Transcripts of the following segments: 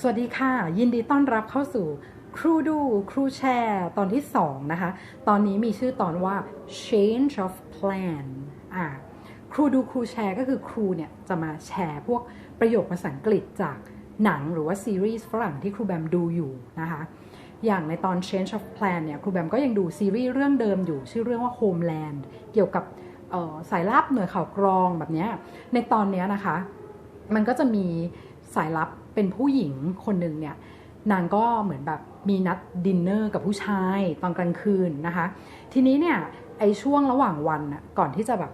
สวัสดีค่ะ ยินดีต้อนรับเข้าสู่ครูดูครูแชร์ตอนที่ 2 นะคะ ตอนนี้มีชื่อตอนว่า change of plan อ่าครูดูครูแชร์ก็คือครูเนี่ย จะมาแชร์พวกประโยคภาษาอังกฤษจากหนังหรือว่าซีรีส์ฝรั่งที่ครูแบมดูอยู่นะคะ อย่างในตอน change of plan เนี่ย ครูแบมก็ยังดูซีรีส์เรื่องเดิมอยู่ ชื่อเรื่องว่า homeland เกี่ยวกับสายลับหน่วยข่าวกรองแบบนี้ในตอนนี้นะคะ มันก็จะมี สายลับเป็นผู้หญิงคนหนึ่งเนี่ยนางก็เหมือนแบบมีนัดดินเนอร์กับผู้ชายตอนกลางคืนนะคะ ทีนี้เนี่ยไอช่วงระหว่างวันน่ะก่อนที่จะแบบ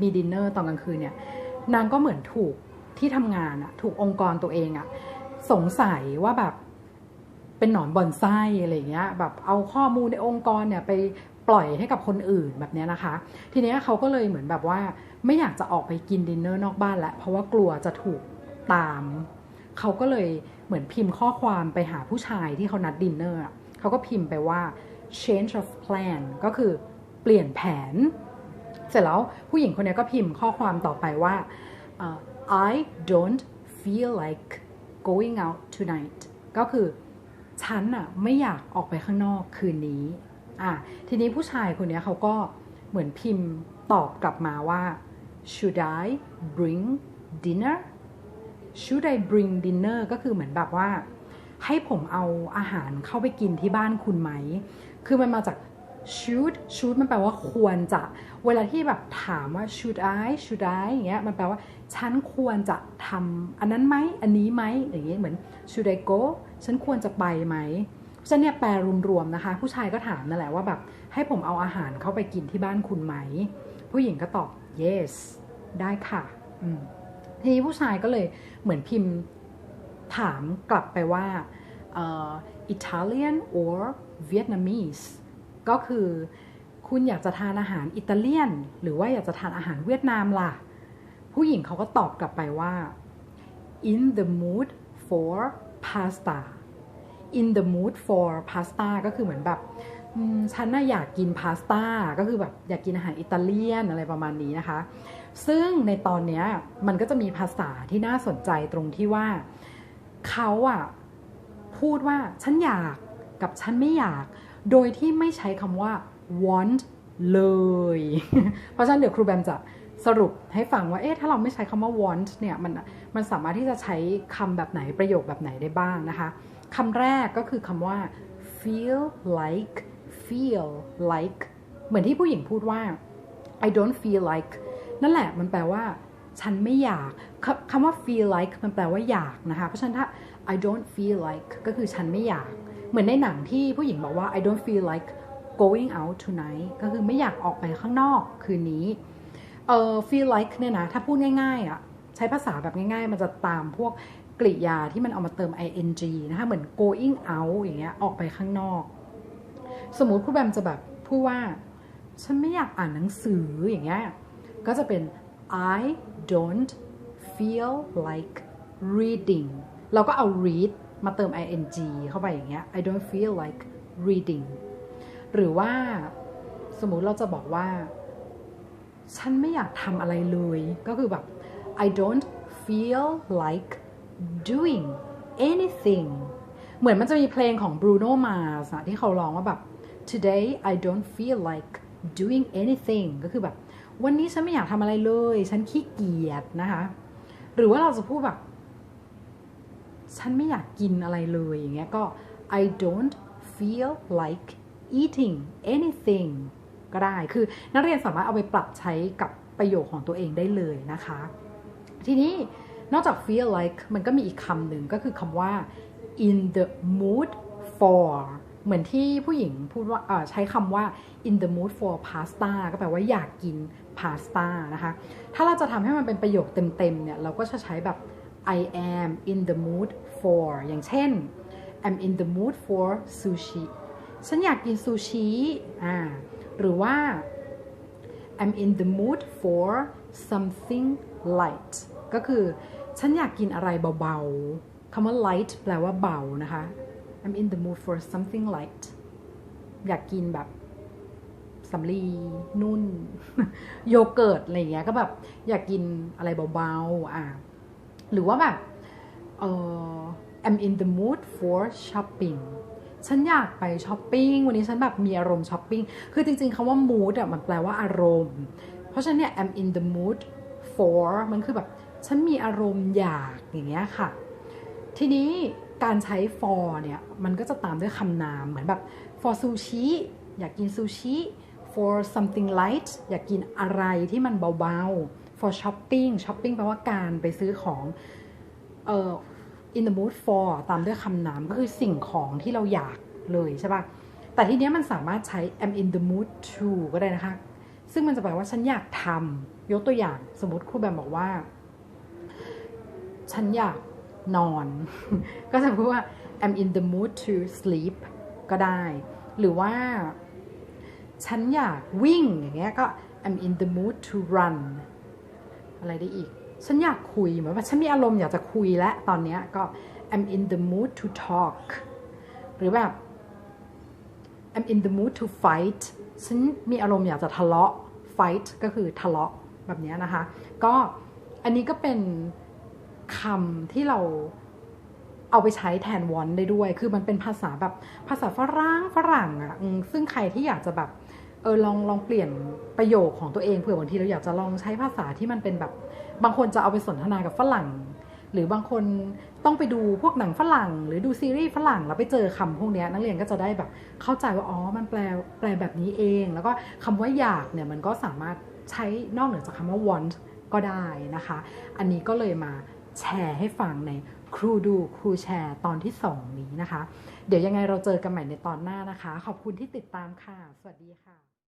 มีดินเนอร์ตอนกลางคืนเนี่ยนางก็เหมือนถูกที่ทำงานอะถูกองค์กรตัวเองอะสงสัยว่าแบบเป็นหนอนบอนไส้อะไรเงี้ยแบบเอาข้อมูลในองค์กรเนี่ยไปปล่อยให้กับคนอื่นแบบนี้นะคะ ทีนี้เขาก็เลยเหมือนแบบว่าไม่อยากจะออกไปกินดินเนอร์นอกบ้านแล้วเพราะว่ากลัวจะถูก ตาม เขาก็เลยเหมือนพิมพ์ข้อความไปหาผู้ชายที่เขานัดดินเนอร์เขาก็พิมพ์ไปว่า change of plan ก็คือเปลี่ยนแผน เสร็จแล้วผู้หญิงคนนี้ก็พิมพ์ข้อความต่อไปว่า uh, I don't feel like going out tonight ก็คือฉันอะไม่อยากออกไปข้างนอกคืนนี้อะทีนี้ผู้ชายคนนี้เขาก็เหมือนพิมพ์ตอบกลับมาว่า should I bring dinner should I bring dinner ก็คือเหมือนแบบว่า ให้ผมเอาอาหารเข้าไปกินที่บ้านคุณไหม คือมันมาจาก should should มันแปลว่าควรจะ เวลาที่แบบถามว่า should I should I อย่างเงี้ย มันแปลว่าฉันควรจะทำอันนั้นไหม อันนี้ไหมอย่างเงี้ยเหมือน should I go ฉันควรจะไปไหมฉันเนี่ยแปลรวมๆนะคะ ผู้ชายก็ถามนั่นแหละว่าแบบให้ผมเอาอาหารเข้าไปกินที่บ้านคุณไหม ผู้หญิงก็ตอบ yes ได้ค่ะ อืม ทีนี้ผู้ชายก็เลยเหมือนพิมพ์ถามกลับไปว่า uh, Italian or Vietnamese ก็คือคุณอยากจะทานอาหารอิตาเลียน หรือว่าอยากจะทานอาหารเวียดนามล่ะ ผู้หญิงเขาก็ตอบกลับไปว่า in the mood for pasta in the mood for pasta ก็คือเหมือนแบบฉันน่าอยากกินพาสต้าก็คือแบบอยากกินอาหารอิตาเลียนอะไรประมาณนี้นะคะซึ่งในตอนนี้มันก็จะมีภาษาที่น่าสนใจตรงที่ว่าเขาอะพูดว่าฉันอยากกับฉันไม่อยาก โดยที่ไม่ใช้คำว่า want เลย เพราะฉะนั้นเดี๋ยวครูแบมจะสรุปให้ฟังว่า เอ๊ะ ถ้าเราไม่ใช้คำว่า want เนี่ย มัน มันสามารถที่จะใช้คำแบบไหน ประโยคแบบไหนได้บ้างนะคะ คำแรกก็คือคำว่า feel like feel like เหมือนที่ผู้หญิงพูดว่า I don't feel like นั่นแหละมันแปลว่า ฉันไม่อยากคำว่า feel like มันแปลว่าอยากนะคะ เพราะฉะนั้นถ้า I don't feel like ก็คือฉันไม่อยาก เหมือนในหนังที่ผู้หญิงบอกว่า I don't feel like going out tonight ก็คือไม่อยากออกไปข้างนอกคืนนี้ เออ feel like เนี่ยนะ ถ้าพูดง่ายๆอะ ใช้ภาษาแบบง่ายๆ มันจะตามพวกกริยาที่มันเอามาเติม ing นะคะ เหมือน going out อย่างเงี้ย ออกไปข้างนอก สมมุติผู้แบมจะแบบพูดว่า ฉันไม่อยากอ่านหนังสืออย่างเงี้ย ก็จะเป็น I don't feel like reading เราก็เอา read มาเติม ing เข้าไปอย่างเงี้ย I don't feel like reading หรือว่าสมมุติเราจะบอกว่า ฉันไม่อยากทำอะไรเลย ก็คือแบบ I don't feel like doing anything เหมือนมันจะมีเพลงของ Bruno Mars นะที่เขาร้องว่าแบบ today I don't feel like doing anything ก็คือแบบ วันนี้ฉันไม่อยากทำอะไรเลย ฉันขี้เกียจนะคะ หรือว่าเราจะพูดแบบ ฉันไม่อยากกินอะไรเลยอย่างเงี้ยก็ I don't feel like eating anything ก็ได้ คือนักเรียนสามารถเอาไปปรับใช้กับประโยคของตัวเองได้เลยนะคะ ทีนี้นอกจาก feel like มันก็มีอีกคำหนึ่งก็คือคำว่า in the mood for เหมือนที่ผู้หญิงพูดว่าใช้คำว่า in the mood for pasta ก็แปลว่าอยากกิน พาสต้านะคะ ถ้าเราจะทำให้มันเป็นประโยคเต็มๆเนี่ย เราก็จะใช้แบบ I am in the mood for อย่างเช่น I'm in the mood for sushi ฉันอยากกินซูชิอ่าหรือว่า I'm in the mood for something light ก็คือฉันอยากกินอะไรเบาๆคำว่า light แปลว่าเบานะคะ I'm in the mood for something light อยากกินแบบ สำลีนุ่น โยเกิร์ตอะไรเงี้ยก็แบบอยากกินอะไรเบาๆอะหรือว่าแบบเออ am in the mood for shopping ฉันอยากไปช้อปปิ้งวันนี้ฉันแบบมีอารมณ์ช้อปปิ้งคือจริงๆคำว่า mood อะมันแปลว่าอารมณ์ เพราะฉะนั้นเนี่ย am in the mood for มันคือแบบฉันมีอารมณ์อยากอย่างเงี้ยค่ะ ทีนี้การใช้ for เนี่ย มันก็จะตามด้วยคำนามเหมือนแบบ for sushi อยากกินซูชิ for something light อยากกินอะไรที่มันเบาๆ for shopping shopping แปลว่าการไปซื้อของเอ่อ in the mood for ตามด้วยคำนามก็คือสิ่งของที่เราอยากเลยใช่ปะแต่ทีเนี้ยมันสามารถใช้ am in the mood to ก็ได้นะคะ ซึ่งมันจะแปลว่าฉันอยากทำยกตัวอย่างสมมติครูแบมบอกว่า ฉันอยากนอน ก็จะพูดว่า I'm in the mood to sleep ก็ได้ หรือว่า ฉันอยากวิ่งอย่างเงี้ยก็ I'm in the mood to run อะไรได้อีก ฉันอยากคุยเหมือนว่าฉันมีอารมณ์อยากจะคุยและตอนเนี้ยก็ I'm in the mood to talk หรือแบบ I'm in the mood to fight ฉันมีอารมณ์อยากจะทะเลาะ fight ก็คือทะเลาะแบบเนี้ยนะคะ ก็อันนี้ก็เป็นคำที่เราเอาไปใช้แทน want ได้ด้วย คือมันเป็นภาษาแบบภาษาฝรั่งฝรั่งอะ่ะซึ่งใครที่อยากจะแบบ เออลองลองเปลี่ยนประโยคของตัวเองเผื่อบางทีเราอยากจะลองใช้ภาษาที่มันเป็นแบบ บางคนจะเอาไปสนทนากับฝรั่ง หรือบางคนต้องไปดูพวกหนังฝรั่ง หรือดูซีรีส์ฝรั่งแล้วไปเจอคำพวกนี้นักเรียนก็จะได้แบบเข้าใจว่าอ๋อมันแปลแปลแบบนี้เอง แล้วก็คำว่าอยากเนี่ยมันก็สามารถใช้นอกเหนือจากคำว่า want ก็ได้นะคะ อันนี้ก็เลยมาแชร์ให้ฟังใน ครูดูครูแชร์ตอนที่ 2 นี้นะคะ เดี๋ยวยังไงเราเจอกันใหม่ในตอนหน้านะคะ ขอบคุณที่ติดตามค่ะ สวัสดีค่ะ